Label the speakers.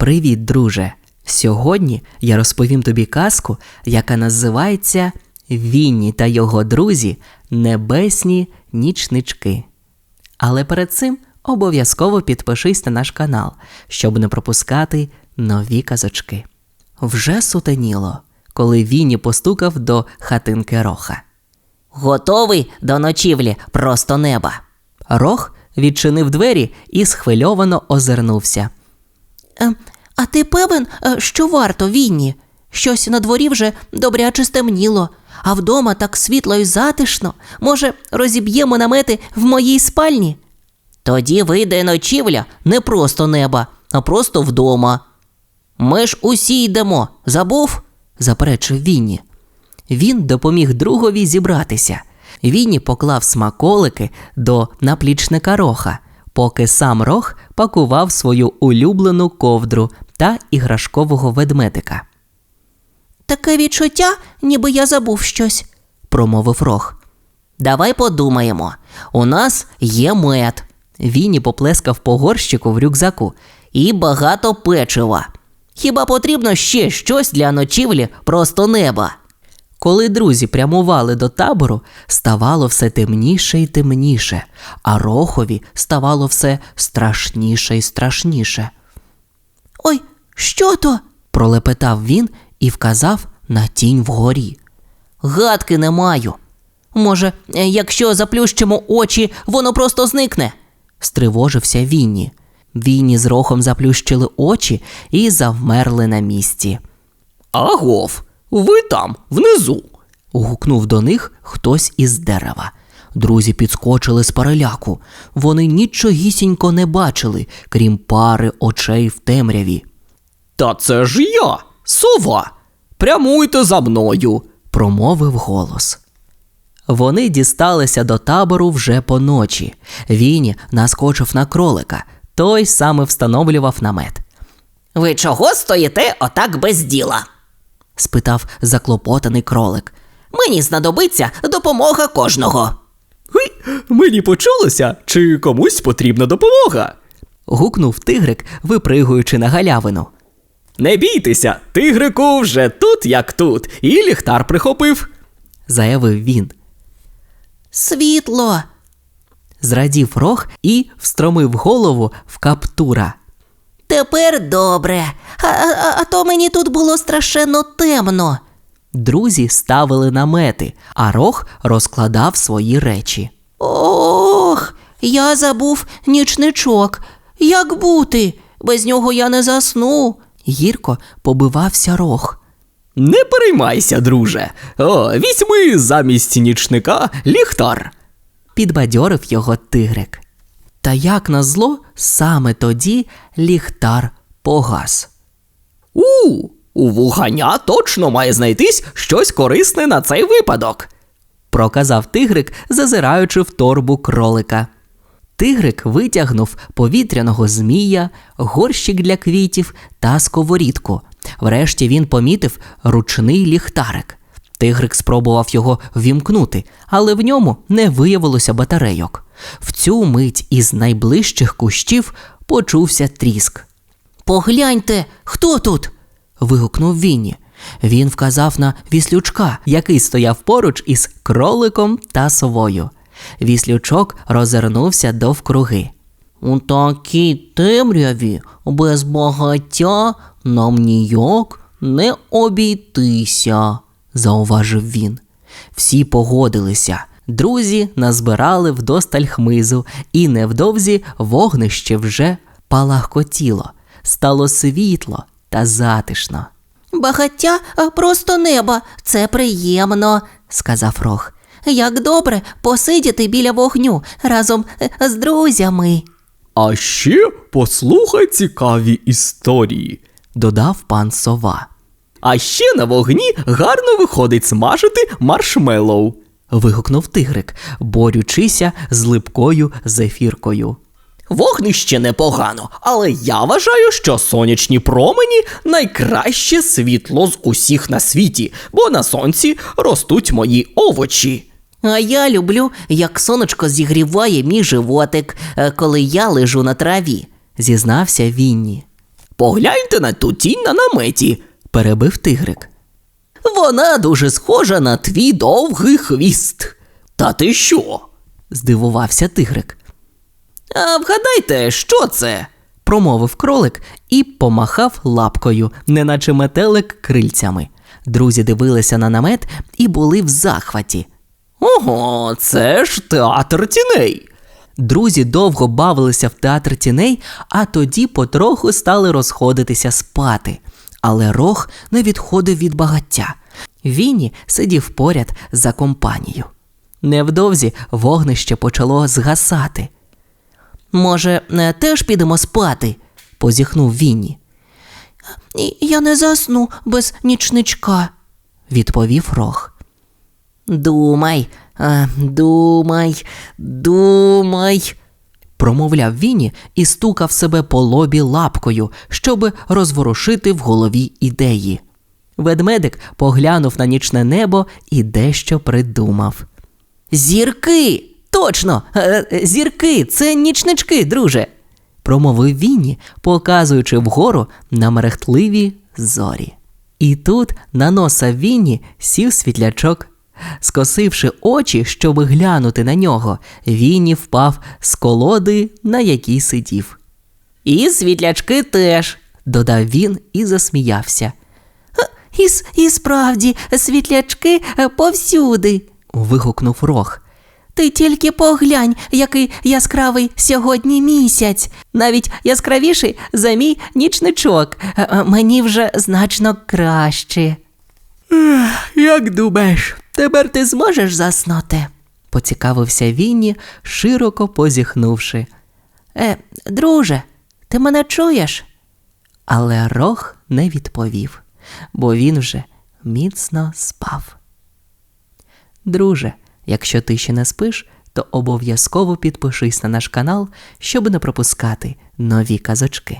Speaker 1: Привіт, друже! Сьогодні я розповім тобі казку, яка називається Вінні та його друзі Небесні нічнички. Але перед цим обов'язково підпишись на наш канал, щоб не пропускати нові казочки. Вже сутеніло, коли Вінні постукав до хатинки Роха.
Speaker 2: Готовий до ночівлі просто неба.
Speaker 1: Рох відчинив двері і схвильовано озирнувся.
Speaker 2: А ти певен, е, що варто Вінні? Щось на дворі вже добряче стемніло, а вдома так світло і затишно. Може, розіб'ємо намети в моїй спальні? Тоді вийде ночівля не просто неба, а просто вдома. Ми ж усі йдемо, забув?
Speaker 1: заперечив Вінні. Він допоміг другові зібратися. Вінні поклав смаколики до наплічника роха, поки сам рох пакував свою улюблену ковдру та іграшкового ведмедика.
Speaker 2: Таке відчуття, ніби я забув щось,
Speaker 1: промовив рох.
Speaker 2: Давай подумаємо. У нас є мед
Speaker 1: Вінні поплескав по горщику в рюкзаку.
Speaker 2: і багато печива. Хіба потрібно ще щось для ночівлі просто неба?
Speaker 1: Коли друзі прямували до табору, ставало все темніше і темніше, а рохові ставало все страшніше і страшніше.
Speaker 2: Ой, що то?
Speaker 1: пролепетав він і вказав на тінь вгорі.
Speaker 2: Гадки не маю. Може, якщо заплющимо очі, воно просто зникне.
Speaker 1: стривожився Вінні. Вінні з рохом заплющили очі і завмерли на місці.
Speaker 3: Агов, ви там, внизу.
Speaker 1: гукнув до них хтось із дерева. Друзі підскочили з переляку. Вони нічогісінько не бачили, крім пари очей в темряві.
Speaker 3: Та це ж я, сова. Прямуйте за мною.
Speaker 1: промовив голос. Вони дісталися до табору вже поночі. Віні наскочив на кролика. Той саме встановлював намет.
Speaker 2: Ви чого стоїте отак без діла?
Speaker 1: Спитав заклопотаний кролик.
Speaker 2: Мені знадобиться допомога кожного.
Speaker 3: Мені почулося, чи комусь потрібна допомога.
Speaker 1: Гукнув тигрик, випригуючи на галявину.
Speaker 3: Не бійтеся, тигрику вже тут, як тут, і ліхтар прихопив.
Speaker 1: заявив він.
Speaker 2: Світло.
Speaker 1: Зрадів рог і встромив голову в каптура.
Speaker 2: Тепер добре. А, а, а то мені тут було страшенно темно.
Speaker 1: Друзі ставили намети, а рог розкладав свої речі.
Speaker 2: Ох, я забув нічничок. Як бути? Без нього я не засну.
Speaker 1: Гірко побивався рог.
Speaker 3: Не переймайся, друже. О, візьми замість нічника ліхтар.
Speaker 1: Підбадьорив його тигрик. Та як назло, саме тоді ліхтар погас.
Speaker 3: У, у вуганя точно має знайтись щось корисне на цей випадок.
Speaker 1: проказав тигрик, зазираючи в торбу кролика. Тигрик витягнув повітряного змія, горщик для квітів та сковорідку. Врешті він помітив ручний ліхтарик. Тигрик спробував його вімкнути, але в ньому не виявилося батарейок. В цю мить із найближчих кущів почувся тріск.
Speaker 2: Погляньте, хто тут?
Speaker 1: вигукнув Вінні. Він вказав на віслючка, який стояв поруч із кроликом та совою. Віслючок розвернувся довкруги.
Speaker 2: У такій темряві без багаття нам ніяк не обійтися.
Speaker 1: Зауважив він. Всі погодилися. Друзі назбирали вдосталь хмизу, і невдовзі вогнище вже палахкотіло, стало світло та затишно,
Speaker 2: Багаття просто неба, це приємно,
Speaker 1: сказав рог.
Speaker 2: Як добре посидіти біля вогню разом е, з друзями.
Speaker 3: А ще послухай цікаві історії.
Speaker 1: Додав пан сова.
Speaker 3: А ще на вогні гарно виходить смажити маршмеллоу.
Speaker 1: вигукнув тигрик, борючися з липкою зефіркою.
Speaker 3: Вогнище непогано, але я вважаю, що сонячні промені найкраще світло з усіх на світі, бо на сонці ростуть мої овочі.
Speaker 2: А я люблю, як сонечко зігріває мій животик, е, коли я лежу на траві.
Speaker 1: зізнався Вінні.
Speaker 3: Погляньте на ту тінь на наметі.
Speaker 1: Перебив тигрик.
Speaker 3: Вона дуже схожа на твій довгий хвіст. Та ти що?
Speaker 1: Здивувався тигрик.
Speaker 3: А вгадайте, що це?
Speaker 1: Промовив кролик і помахав лапкою, неначе метелик крильцями. Друзі дивилися на намет і були в захваті.
Speaker 3: Ого, це ж театр тіней.
Speaker 1: Друзі довго бавилися в театр тіней, а тоді потроху стали розходитися спати. Але рог не відходив від багаття. Вінні сидів поряд за компанією. Невдовзі вогнище почало згасати.
Speaker 2: Може, е, теж підемо спати?
Speaker 1: Позіхнув Вінні,
Speaker 2: Я не засну без нічничка.
Speaker 1: відповів рог.
Speaker 2: Думай, е, думай, думай.
Speaker 1: Промовляв Вінні і стукав себе по лобі лапкою, щоби розворушити в голові ідеї. Ведмедик поглянув на нічне небо і дещо придумав.
Speaker 2: Зірки! Точно! е, е, Зірки, це нічнички, друже.
Speaker 1: промовив Вінні, показуючи вгору на мерехтливі зорі. І тут на носа Вінні сів світлячок. Скосивши очі, щоб глянути на нього, Вінні впав з колоди, на якій сидів.
Speaker 2: І світлячки теж.
Speaker 1: Додав він і засміявся.
Speaker 2: І, і справді, світлячки е, повсюди.
Speaker 1: Вигукнув рог.
Speaker 2: Ти тільки поглянь, який яскравий сьогодні місяць. Навіть яскравіший за мій нічничок. Е, е, Мені вже значно краще.
Speaker 1: Як думаєш,
Speaker 2: Тепер ти зможеш заснути?
Speaker 1: поцікавився Вінні, широко позіхнувши.
Speaker 2: Е, друже, ти мене чуєш?
Speaker 1: Але рог не відповів, бо він вже міцно спав. Друже, якщо ти ще не спиш, то обов'язково підпишись на наш канал, щоб не пропускати нові казочки.